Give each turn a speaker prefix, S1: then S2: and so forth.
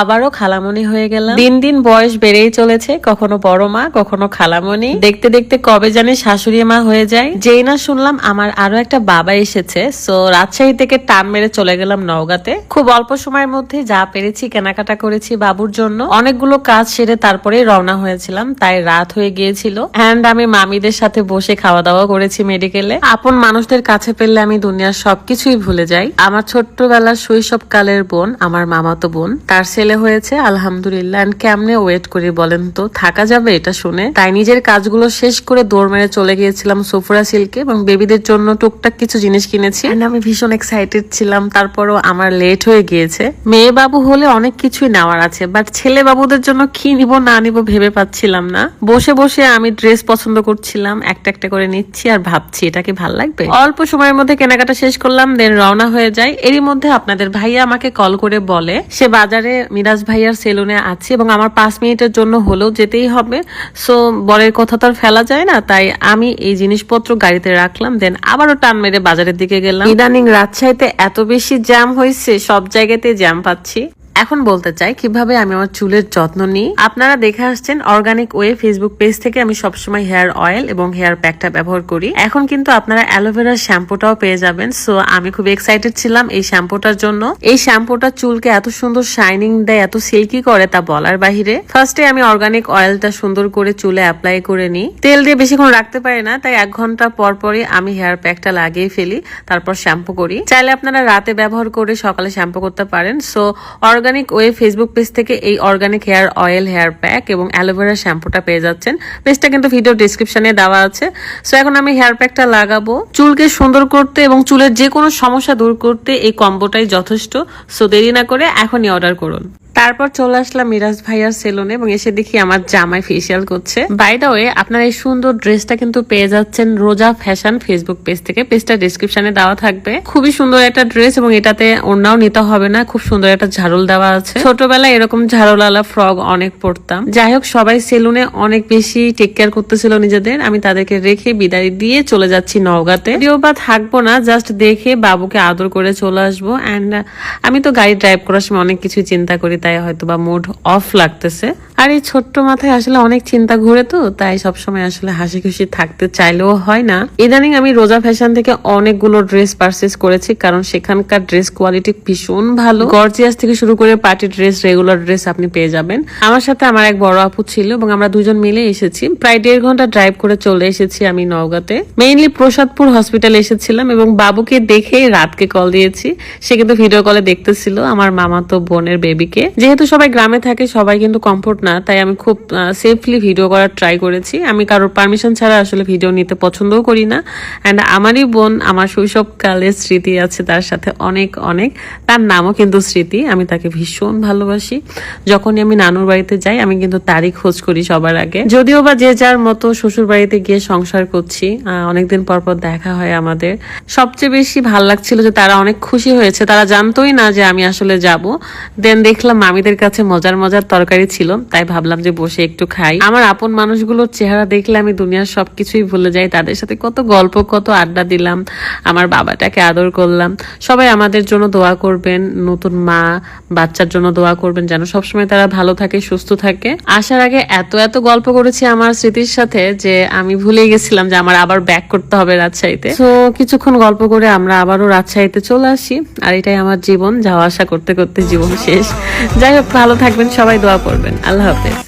S1: আবারও খালামণি হয়ে গেলাম। দিন দিন বয়স বেড়েই চলেছে, কখনো বড় মা, কখনো খালামণি। দেখতে দেখতে কবে জানি শাশুড়ি মা হয়ে যায়। যেই না শুনলাম আমার আরও একটা বাবা এসেছে, সো রাজশাহী থেকে টান মেরে চলে গেলাম নওগাঁতে। খুব অল্প সময়ের মধ্যে যা পেরেছি, কেনাকাটা করেছি বাবুর জন্য। অনেকগুলো কাজ সেরে তারপরে রওনা হয়েছিলাম, তাই রাত হয়ে গিয়েছিল। অ্যান্ড আমি মামিদের সাথে বসে খাওয়া দাওয়া করেছি মেডিকেলে আপন মানুষদের কাছে পেলে আমি দুনিয়ার সবকিছুই ভুলে যাই। আমার ছোট্টবেলার শৈশবকালের বোন, আমার মামাতো বোন, তার ছেলে হয়েছে, আলহামদুলিল্লাহ। এন্ড কেমনে ওয়েট করি বলেন তো? থাকা যাবে এটা শুনে। তাই নিজের কাজগুলো শেষ করে দৌড় মেরে চলে গিয়েছিলাম সোফরা সিল্কে এবং বেবিদের জন্য টুকটাক কিছু জিনিস কিনেছি। And আমি ভীষণ এক্সাইটেড ছিলাম, তারপরও আমার লেট হয়ে গিয়েছে। মেয়ে বাবু হলে অনেক কিছুই নেওয়ার আছে বাট ছেলে বাবুদের জন্য কি নিব না নিব ভেবে পাচ্ছিলাম না। বসে বসে আমি ড্রেস পছন্দ করছিলাম, একটা একটা করে নিচ্ছি আর ভাবছি, এটা কি ভালো লাগবে? অল্প সময়ের মধ্যে কেনাকাটা শেষ করলাম দেন রওনা হয়ে যায় এরই মধ্যে আপনাদের ভাইয়া আমাকে কল করে বলে, সে বাজারে মিরাজ ভাইয়ার সেলুনে আছি এবং আমার পাঁচ মিনিটের জন্য হলেও যেতেই হবে। সো বরের কথা তো আর ফেলা যায় না, তাই আমি এই জিনিসপত্র গাড়িতে রাখলাম দেন আবারও টান মেরে বাজারের দিকে গেলাম। ইদানিং রাজশাহীতে এত বেশি জ্যাম হয়েছে, সব জায়গাতে জ্যাম পাচ্ছি। এখন বলতে চাই কীভাবে আমি আমার চুলের যত্ন নিই। আপনারা দেখে আসছেন অর্গানিক ওয়ে ফেসবুক পেজ থেকে আমি সবসময় হেয়ার অয়েল এবং হেয়ার প্যাকটা ব্যবহার করি। এখন কিন্তু আপনারা অ্যালোভেরা শ্যাম্পুটাও পেয়ে যাবেন। সো আমি খুব এক্সাইটেড ছিলাম এই শ্যাম্পুটার জন্য। এই শ্যাম্পুটা চুলকে এত সুন্দর শাইনিং দেয়, এত সিল্কি করে তা বলার বাহিরে। ফার্স্টে আমি অর্গানিক অয়েলটা সুন্দর করে চুলে অ্যাপ্লাই করে নিই। তেল দিয়ে বেশিক্ষণ রাখতে পারি না, তাই এক ঘণ্টা পর পরই আমি হেয়ার প্যাকটা লাগিয়ে ফেলি, তারপর শ্যাম্পু করি। চাইলে আপনারা রাতে ব্যবহার করে সকালে শ্যাম্পু করতে পারেন। So organic way Facebook page থেকে এই organic hair oil, hair pack এবং অ্যালোভেরা শ্যাম্পুটা পেয়ে যাচ্ছেন। পেজটা কিন্তু ভিডিও ডিসক্রিপশনে দেওয়া আছে। সো এখন আমি হেয়ার প্যাকটা লাগাবো। চুলকে সুন্দর করতে এবং চুলের যে কোনো সমস্যা দূর করতে এই কম্বোটাই যথেষ্ট। সো দেরি না করে এখনই অর্ডার করুন। তারপর চলে আসলাম মিরাজ ভাইয়ার সেলুনে এবং এসে দেখি আমার জামাই ফেসিয়াল করছে। বাই ওয়ে আপনারা এই সুন্দর ড্রেসটা কিন্তু পেয়ে যাচ্ছেন রোজা ফ্যাশন ফেসবুক পেজ থেকে। পেজটা ডিসক্রিপশনে দেওয়া থাকবে। খুবই সুন্দর একটা ড্রেস এবং এটাতে ওড়নাও নিতে হবে না। খুব সুন্দর একটা ঝাড়ুল দেওয়া আছে। ছোটবেলায় এরকম ঝাড়ুলালা ফ্রক অনেক পরতাম। যাই হোক, সবাই সেলুনে অনেক বেশি টেক কেয়ার করতেছিল নিজেদের। আমি তাদেরকে রেখে বিদায় দিয়ে চলে যাচ্ছি নওগাঁতে। যদিও বা থাকব না জাস্ট দেখে বাবুকে আদর করে চলে আসব। অ্যান্ড আমি তো গাড়ি ড্রাইভ করার সময় অনেক কিছু চিন্তা করি তাই হয়তো বা মুড অফ লাগতেছে। আর এই ছোট্ট মাথায় আসলে অনেক চিন্তা ঘুরে তো, তাই সবসময় আসলে হাসি খুশি থাকতে চাইলেও হয় না। ইদানিং আমি রোজা ফ্যাশন থেকে অনেকগুলো ড্রেস পারচেস করেছি, কারণ সেখানকার ড্রেস কোয়ালিটি ভীষণ ভালো। গর্জিয়াস থেকে শুরু করে পার্টি ড্রেস রেগুলার ড্রেস আপনি পেয়ে যাবেন। আমার সাথে আমার এক বড় আপু ছিল এবং আমরা দুজন মিলে এসেছি। প্রায় দেড় ঘণ্টা ড্রাইভ করে চলে এসেছি আমি নওগাঁতে। মেইনলি প্রসাদপুর হসপিটালে এসেছিলাম এবং বাবুকে দেখে রাতকে কল দিয়েছি। সে কিন্তু ভিডিও কলে দেখতেছিল, আমার মামা তো বোনের বেবিকে যেহেতু সবাই গ্রামে থাকে, সবাই কিন্তু কমফোর্ট না, তাই আমি খুব সেফলি ভিডিও করার ট্রাই করেছি। আমি কারোর পারমিশন ছাড়া আসলে ভিডিও নিতে পছন্দও করি না। অ্যান্ড আমারই বোন, আমার শৈশবকালের স্মৃতি আছে তার সাথে অনেক অনেক। তার নামও কিন্তু স্মৃতি, আমি তাকে ভীষণ ভালোবাসি। যখনই আমি নানুর বাড়িতে যাই, আমি কিন্তু তারই খোঁজ করি সবার আগে। যদিও বা যে যার মতো শ্বশুর বাড়িতে গিয়ে সংসার করছি অনেকদিন পর পর দেখা হয় আমাদের। সবচেয়ে বেশি ভালো লাগছিল যে তারা অনেক খুশি হয়েছে। তারা জানতোই না যে আমি আসলে যাব। দেন দেখলাম মামিদের কাছে মজার মজার তরকারি ছিল। তাই ভাবলাম যে বসে একটু খাই। আমার আপন মানুষগুলোর চেহারা দেখলে আমি দুনিয়ার সবকিছুই ভুলে যাই। তাদের সাথে কত গল্প, কত আড্ডা দিলাম, আমার বাবাটাকে আদর করলাম। সবাই আমাদের জন্য দোয়া করবেন, নতুন মা, বাচ্চার জন্য দোয়া করবেন যেন সবসময় তারা ভালো থাকে, সুস্থ থাকে। আসার আগে এত এত গল্প করেছি আমার স্মৃতির সাথে যে আমি ভুলে গেছিলাম যে আমার আবার ব্যাক করতে হবে রাজশাহীতে। তো কিছুক্ষণ গল্প করে আমরা আবারও রাজশাহীতে চলে আসি। আর এটাই আমার জীবন, যাওয়া আসা করতে করতে জীবন শেষ। যাই হোক, ভালো থাকবেন, সবাই দোয়া করবেন। আল্লাহ Love this.